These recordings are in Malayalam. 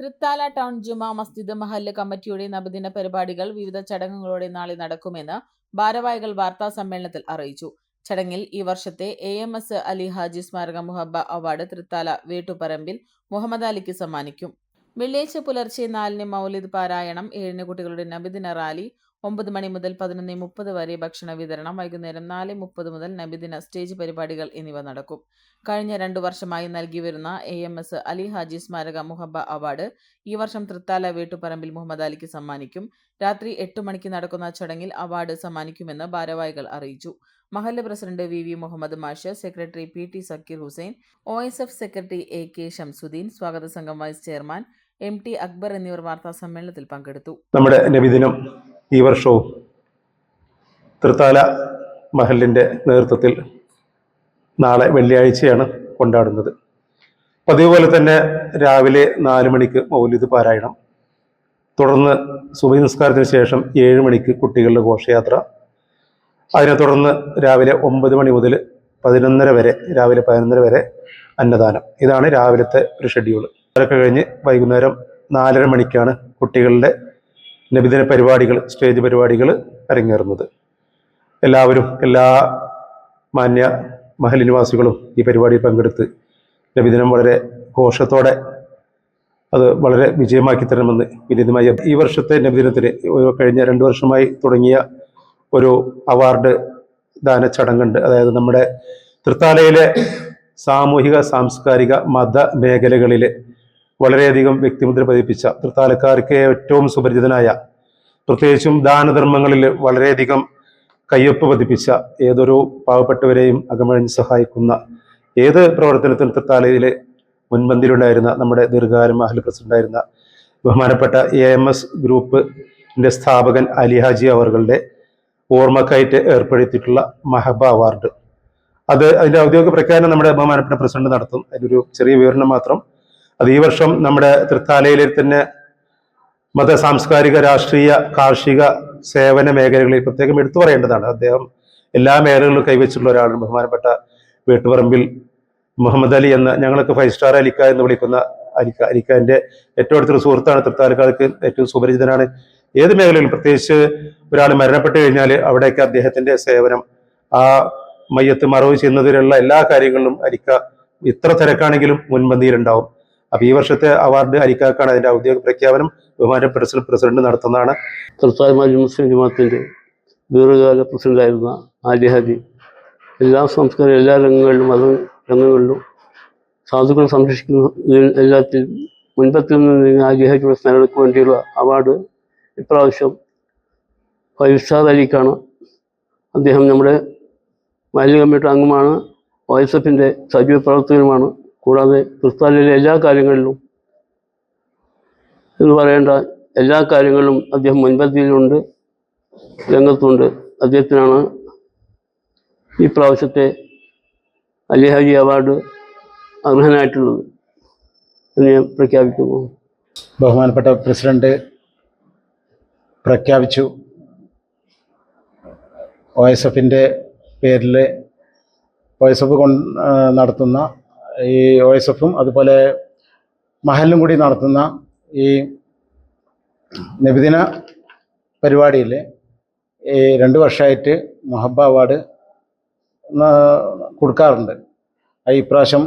തൃത്താല ടൗൺ ജുമാ മസ്ജിദ് മഹല്ല് കമ്മിറ്റിയുടെ നബിദിന പരിപാടികൾ വിവിധ ചടങ്ങുകളോടെ നാളെ നടക്കുമെന്ന് ഭാരവാഹികൾ വാർത്താ സമ്മേളനത്തിൽ അറിയിച്ചു. ചടങ്ങിൽ ഈ വർഷത്തെ A M S Ali Haji സ്മാരക മുഹബ്ബ അവാർഡ് തൃത്താല വേട്ടുപറമ്പിൽ മുഹമ്മദ് അലിക്ക് സമ്മാനിക്കും. വെള്ളിയാഴ്ച പുലർച്ചെ നാലിന് മൗലിദ് പാരായണം ഏഴിന് കുട്ടികളുടെ നബിദിന റാലി ഒമ്പത് മണി മുതൽ പതിനൊന്ന് മുപ്പത് വരെ ഭക്ഷണ വിതരണം വൈകുന്നേരം നാല് മുപ്പത് മുതൽ നബിദിന സ്റ്റേജ് പരിപാടികൾ എന്നിവ നടക്കും. കഴിഞ്ഞ രണ്ടു വർഷമായി നൽകി വരുന്ന A M S Ali Haji സ്മാരക മുഹബ അവാർഡ് ഈ വർഷം തൃത്താല വേട്ടുപറമ്പിൽ മുഹമ്മദ് അലിക്ക് സമ്മാനിക്കും. രാത്രി എട്ട് മണിക്ക് നടക്കുന്ന ചടങ്ങിൽ അവാർഡ് സമ്മാനിക്കുമെന്ന് ഭാരവാഹികൾ അറിയിച്ചു. മഹല്ല് പ്രസിഡന്റ് വി വി മുഹമ്മദ് മാഷ് secretary P T Zakir Hussain O S F secretary A K Shamsuddin സ്വാഗത സംഘം vice chairman M T Akbar എന്നിവർ വാർത്താ സമ്മേളനത്തിൽ പങ്കെടുത്തു. നമ്മുടെ നബിദിനം ഈ വർഷവും തൃത്താല മഹലിന്റെ നേതൃത്വത്തിൽ നാളെ വെള്ളിയാഴ്ചയാണ് കൊണ്ടാടുന്നത്. പതിവ് പോലെ തന്നെ രാവിലെ നാല് മണിക്ക് മൗലിത് പാരായണം. തുടർന്ന് സുബഹി നിസ്കാരത്തിന് ശേഷം ഏഴ് മണിക്ക് കുട്ടികളുടെ ഘോഷയാത്ര. അതിനെ തുടർന്ന് രാവിലെ ഒമ്പത് മണി മുതൽ പതിനൊന്നര വരെ രാവിലെ പതിനൊന്നര വരെ അന്നദാനം. ഇതാണ് രാവിലത്തെ ഒരു ഷെഡ്യൂൾ അതൊക്കെ കഴിഞ്ഞ് വൈകുന്നേരം നാലര മണിക്കാണ് കുട്ടികളുടെ നബിദിന പരിപാടികൾ സ്റ്റേജ് പരിപാടികൾ അരങ്ങേറുന്നത്. എല്ലാവരും എല്ലാ മാന്യ മഹൽ നിവാസികളും ഈ പരിപാടിയിൽ പങ്കെടുത്ത് നബിദിനം വളരെ ഘോഷത്തോടെ അത് വളരെ വിജയമാക്കി തരണമെന്ന് വിനീതമായി ഈ വർഷത്തെ നബിദിനത്തിന് കഴിഞ്ഞ രണ്ട് വർഷമായി തുടങ്ങിയ ഒരു അവാർഡ് ദാന ചടങ്ങുണ്ട്. അതായത് നമ്മുടെ തൃത്താലയിലെ സാമൂഹിക സാംസ്കാരിക മത മേഖലകളിൽ വളരെയധികം വ്യക്തിമുദ്ര പതിപ്പിച്ച തൃത്താലക്കാർക്ക് ഏറ്റവും സുപരിചിതനായ പ്രത്യേകിച്ചും ദാനധർമ്മങ്ങളിൽ വളരെയധികം കയ്യൊപ്പ് പതിപ്പിച്ച ഏതൊരു പാവപ്പെട്ടവരെയും അകമഴിഞ്ഞ് സഹായിക്കുന്ന ഏത് പ്രവർത്തനത്തിനും തൃത്താലയിലെ മുൻപന്തിയിലുണ്ടായിരുന്ന നമ്മുടെ ദീർഘകാലം മഹൽ പ്രസിഡന്റായിരുന്ന ബഹുമാനപ്പെട്ട എ എം എസ് ഗ്രൂപ്പിന്റെ സ്ഥാപകൻ അലിഹാജി അവറുകളുടെ ഓർമ്മക്കായിട്ട് ഏർപ്പെടുത്തിയിട്ടുള്ള മഹബ അവാർഡ്. അത് അതിന്റെ ഔദ്യോഗിക പ്രഖ്യാപനം നമ്മുടെ ബഹുമാനപ്പെട്ട പ്രസിഡന്റ് നടത്തും. അതിനൊരു ചെറിയ വിവരണം മാത്രം അത് ഈ വർഷം നമ്മുടെ തൃത്താലയിലെ തന്നെ മത സാംസ്കാരിക രാഷ്ട്രീയ കാർഷിക സേവന മേഖലകളിൽ പ്രത്യേകം എടുത്തു പറയേണ്ടതാണ്. അദ്ദേഹം എല്ലാ മേഖലകളിലും കൈവച്ചിട്ടുള്ള ഒരാളാണ്. ബഹുമാനപ്പെട്ട വീട്ടുപറമ്പിൽ മുഹമ്മദ് അലി എന്ന ഞങ്ങൾക്ക് ഫൈവ് സ്റ്റാർ അലിക്ക എന്ന് വിളിക്കുന്ന അലിക്ക അലിക്കാന്റെ ഏറ്റവും അടുത്തൊരു സുഹൃത്താണ് തൃത്താലക്കാർക്ക് ഏറ്റവും സുപരിചിതനാണ്. ഏത് മേഖലയിലും പ്രത്യേകിച്ച് ഒരാൾ മരണപ്പെട്ട് കഴിഞ്ഞാൽ അവിടെയൊക്കെ അദ്ദേഹത്തിന്റെ സേവനം ആ മയ്യത്ത് മറവ് ചെയ്യുന്നതിലുള്ള എല്ലാ കാര്യങ്ങളിലും അരിക്ക ഇത്ര തിരക്കാണെങ്കിലും മുൻപന്തിയിലുണ്ടാവും. അപ്പൊ ഈ വർഷത്തെ അവാർഡ് അരിക്കാക്കാണ് അതിന്റെ ഔദ്യോഗിക പ്രഖ്യാപനം ബഹുമാന പ്രസിഡന്റ് പ്രസിഡന്റ് നടത്തുന്നതാണ്. മാജി മുസ്ലിം ജമാത്തിന്റെ ദീർഘകാല പ്രസിഡന്റായിരുന്ന ആലി ഹാജി. എല്ലാ സംസ്കാരം എല്ലാ രംഗങ്ങളിലും മത രംഗങ്ങളിലും സാധുക്കൾ സംരക്ഷിക്കുന്ന എല്ലാത്തിലും മുൻപത്തിൽ നിന്ന് ആലി ഹാജിയുടെ സ്മരണയ്ക്ക് വേണ്ടിയുള്ള അവാർഡ് ഇപ്രാവശ്യം ഫൈവ് സ്റ്റാർ അലിക്കാണ്. അദ്ദേഹം നമ്മുടെ മാലിന്യ കമ്മിറ്റി അംഗമാണ്. എഫിന്റെ സജീവ പ്രവർത്തകനുമാണ്. കൂടാതെ ക്രിസ്താനിലെ എല്ലാ കാര്യങ്ങളിലും എന്ന് പറയേണ്ട എല്ലാ കാര്യങ്ങളിലും അദ്ദേഹം മുൻപന്തിയിലുണ്ട് രംഗത്തുണ്ട്. അദ്ദേഹത്തിനാണ് ഈ പ്രാവശ്യത്തെ അലിഹാജി അവാർഡ് അർഹനായിട്ടുള്ളത് എന്ന് ഞാൻ പ്രഖ്യാപിക്കുന്നു. ബഹുമാനപ്പെട്ട പ്രസിഡന്റ് പ്രഖ്യാപിച്ചു. ഒ എസ് എഫിന്റെ പേരിൽ ഒ എസ് എഫ് നടത്തുന്ന ഈ ഒ എസ് എഫും അതുപോലെ മഹലും കൂടി നടത്തുന്ന ഈ നബിദിന പരിപാടിയിൽ ഈ രണ്ട് വർഷമായിട്ട് മൊഹബ അവാർഡ് കൊടുക്കാറുണ്ട്. ഇപ്രാവശ്യം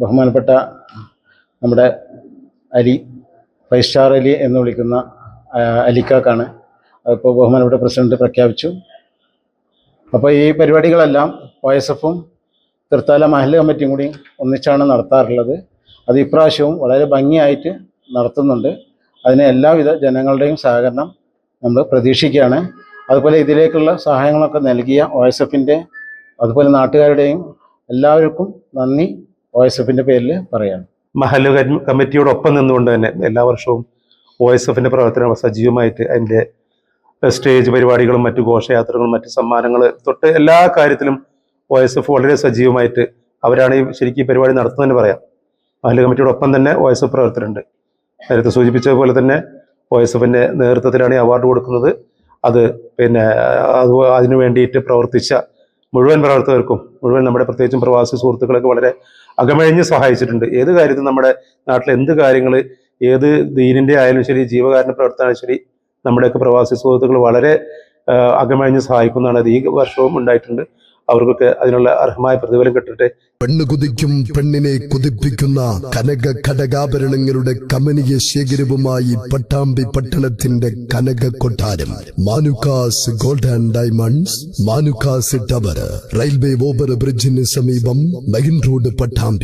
ബഹുമാനപ്പെട്ട നമ്മുടെ അലി ഫൈവ് സ്റ്റാർ അലി എന്ന് വിളിക്കുന്ന അലിക്കാക്കാണ്. അതിപ്പോൾ ബഹുമാനപ്പെട്ട പ്രസിഡന്റ് പ്രഖ്യാപിച്ചു. അപ്പോൾ ഈ പരിപാടികളെല്ലാം ഒ എസ് എഫും തൃത്താല മഹല്ല് കമ്മിറ്റിയും കൂടി ഒന്നിച്ചാണ് നടത്താറുള്ളത്. അത് ഇപ്രാവശ്യവും വളരെ ഭംഗിയായിട്ട് നടത്തുന്നുണ്ട്. അതിന് എല്ലാവിധ ജനങ്ങളുടെയും സഹകരണം നമ്മൾ പ്രതീക്ഷിക്കുകയാണ്. അതുപോലെ ഇതിലേക്കുള്ള സഹായങ്ങളൊക്കെ നൽകിയ ഒ എസ് എഫിന്റെ അതുപോലെ നാട്ടുകാരുടെയും എല്ലാവർക്കും നന്ദി ഒ എസ് എഫിന്റെ പേരിൽ പറയാം മഹൽ കമ്മിറ്റിയോടൊപ്പം നിന്നുകൊണ്ട് തന്നെ എല്ലാ വർഷവും ഒ എസ് എഫിന്റെ പ്രവർത്തനം സജീവമായിട്ട് അതിന്റെ സ്റ്റേജ് പരിപാടികളും മറ്റു ഘോഷയാത്രകളും മറ്റു സമ്മാനങ്ങൾ തൊട്ട് എല്ലാ കാര്യത്തിലും ഒ എസ് എഫ് വളരെ സജീവമായിട്ട് അവരാണ് ഈ ശരിക്കും ഈ പരിപാടി നടത്തുന്നതെന്ന് പറയാം. മഹല്ല് കമ്മിറ്റിയുടെ ഒപ്പം തന്നെ ഒ എസ് എഫ് പ്രവർത്തനമുണ്ട് നേരത്തെ സൂചിപ്പിച്ചതുപോലെ തന്നെ ഒ എസ് എഫിന്റെ നേതൃത്വത്തിലാണ് ഈ അവാർഡ് കൊടുക്കുന്നത്. അത് പിന്നെ അത് അതിനു വേണ്ടിയിട്ട് പ്രവർത്തിച്ച മുഴുവൻ പ്രവർത്തകർക്കും മുഴുവൻ നമ്മുടെ പ്രത്യേകിച്ചും പ്രവാസി സുഹൃത്തുക്കളൊക്കെ വളരെ അകമഴിഞ്ഞ് സഹായിച്ചിട്ടുണ്ട്. ഏത് കാര്യത്തിൽ നമ്മുടെ നാട്ടിലെ എന്ത് കാര്യങ്ങൾ ഏത് ദീനിന്റെ ആയാലും ശരി ജീവകാരുണ്യ പ്രവർത്തനമായാലും ശരി നമ്മുടെയൊക്കെ പ്രവാസി സുഹൃത്തുക്കൾ വളരെ അകമഴിഞ്ഞ് സഹായിക്കുന്നതാണ് അത് ഈ വർഷവും ഉണ്ടായിട്ടുണ്ട്. അവർക്കൊക്കെ അതിനുള്ള അർഹമായ പ്രതിഫലം കിട്ടട്ടെ. പെണ്ണ് കുതിക്കും പെണ്ണിനെ കുതിപ്പിക്കുന്ന കനക ഘടകാഭരണങ്ങളുടെ കമനീയ ശേഖരവുമായി പട്ടാമ്പി പട്ടണത്തിന്റെ കനക കൊട്ടാരം. Manukkas gold and diamonds Manukkas tower railway over ബ്രിഡ്ജിന് സമീപം മെയിൻ റോഡ് പട്ടാമ്പി.